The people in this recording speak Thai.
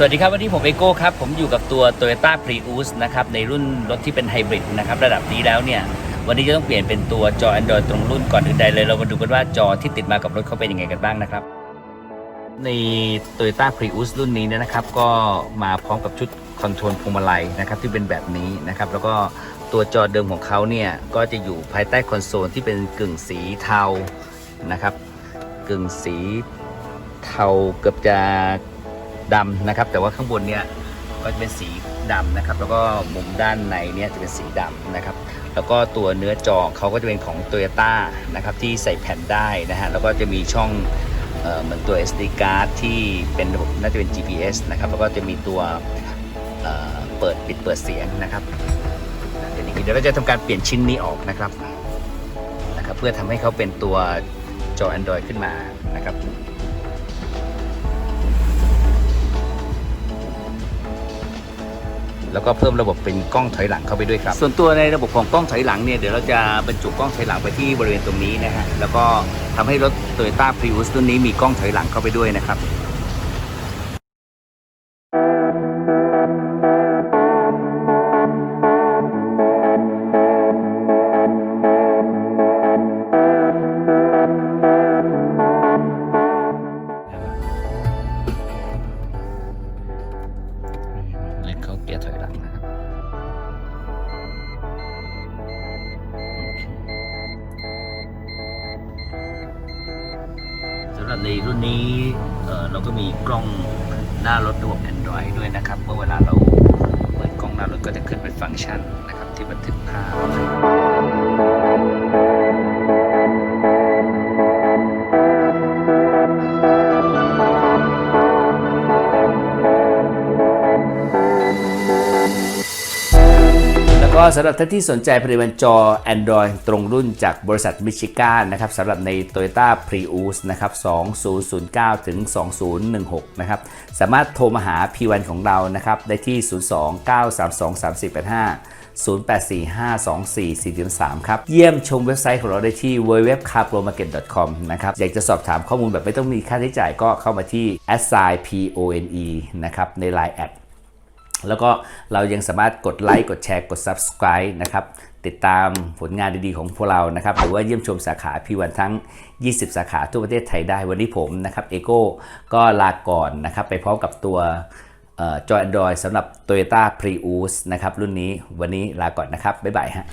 สวัสดีครับ วันนี้ผมเอโก้ครับ ผมอยู่กับตัว Toyota Prius นะครับ ในรุ่นรถที่เป็นไฮบริดนะครับ ระดับนี้แล้วเนี่ย วันนี้จะต้องเปลี่ยนเป็นตัวจอ Android ตรงรุ่นก่อนอื่นใดเลย เรามาดูกันว่าจอที่ติดมากับรถเขาเป็นยังไงกันบ้างนะครับ ใน Toyota Prius รุ่นนี้เนี่ยนะครับ ก็มาพร้อมกับชุดคอนโทรลพวงมาลัยนะครับที่เป็นแบบนี้นะครับ แล้วก็ตัวจอเดิมของเขาเนี่ยก็จะอยู่ภายใต้คอนโซลที่เป็นกึ่งสีเทานะครับ กึ่งสีเทาเกือบจะ ดำนะครับ แต่ว่าข้างบนเนี่ยก็จะเป็นสีดำนะครับ แล้วก็มุมด้านในเนี่ยจะเป็นสีดำนะครับ แล้วก็ตัวเนื้อจอเขาก็จะเป็นของ t o y ยต้นะครับที่ใส่แผ่นได้นะฮะแล้วก็จะมีช่องเหมือนตัว SD card ที่เป็นระบบน่าจะเป็น GPS นะครับแล้วก็จะมีตัวเเปิดปิดเปิดเสียงนะครับเดี๋ยวนี้เดี๋ยวเราจะทำการเปลี่ยนชิ้นนี้ออกนะครับนะครับ เพื่อทำให้เขาเป็นตัวจอ Android ขึ้นมานะครับ แล้วก็เพิ่มระบบเป็นกล้องถอยหลังเข้าไปด้วยครับ ส่วนตัวในระบบของกล้องถอยหลังเนี่ยเดี๋ยวเราจะบรรจุกล้องถอยหลังไปที่บริเวณตรงนี้นะฮะแล้วก็ทำให้รถ Toyota Prius รุ่นนี้มีกล้องถอยหลังเข้าไปด้วยนะครับ หรับในรุ่นนี้เเราก็มีกล้องหน้ารถระบบ Android ด้วยนะครับ เมื่อเวลาเราเปิดกล้องหน้ารถก็จะขึ้นเป็นฟังก์ชันนะครับที่บันทึกภาพ ก็สำหรับท่านที่สนใจผลิตภัณฑ์จอ Android ตรงรุ่นจากบริษัทมิชิก a นนะครับสำหรับใน Toyota Prius นะครับ 2009 ถึง 2016 นะครับ สามารถโทรมาหา P1 ของเรานะครับ ได้ที่ 02-932-3485 08452443ครับ เยี่ยมชมเว็บไซต์ของเราได้ที่ www.carpromarket.com นะครับ อยากจะสอบถามข้อมูลแบบไม่ต้องมีค่าใช้จ่ายก็เข้ามาที่ s i pone นะครับ ใน Line แอด แล้วก็เรายังสามารถกดไลค์กดแชร์กด Subscribe นะครับ ติดตามผลงานดีๆ ของพวกเรานะครับ หรือว่าเยี่ยมชมสาขาพี่วันทั้ง 20 สาขาทั่วประเทศไทยได้วันนี้ผมนะครับเอโก้ก็ลาก่อนนะครับ ไปพร้อมกับตัวจอแอจอ Android สำหรับ Toyota Prius นะครับ รุ่นนี้วันนี้ลาก่อนนะครับ บ๊ายบายฮะ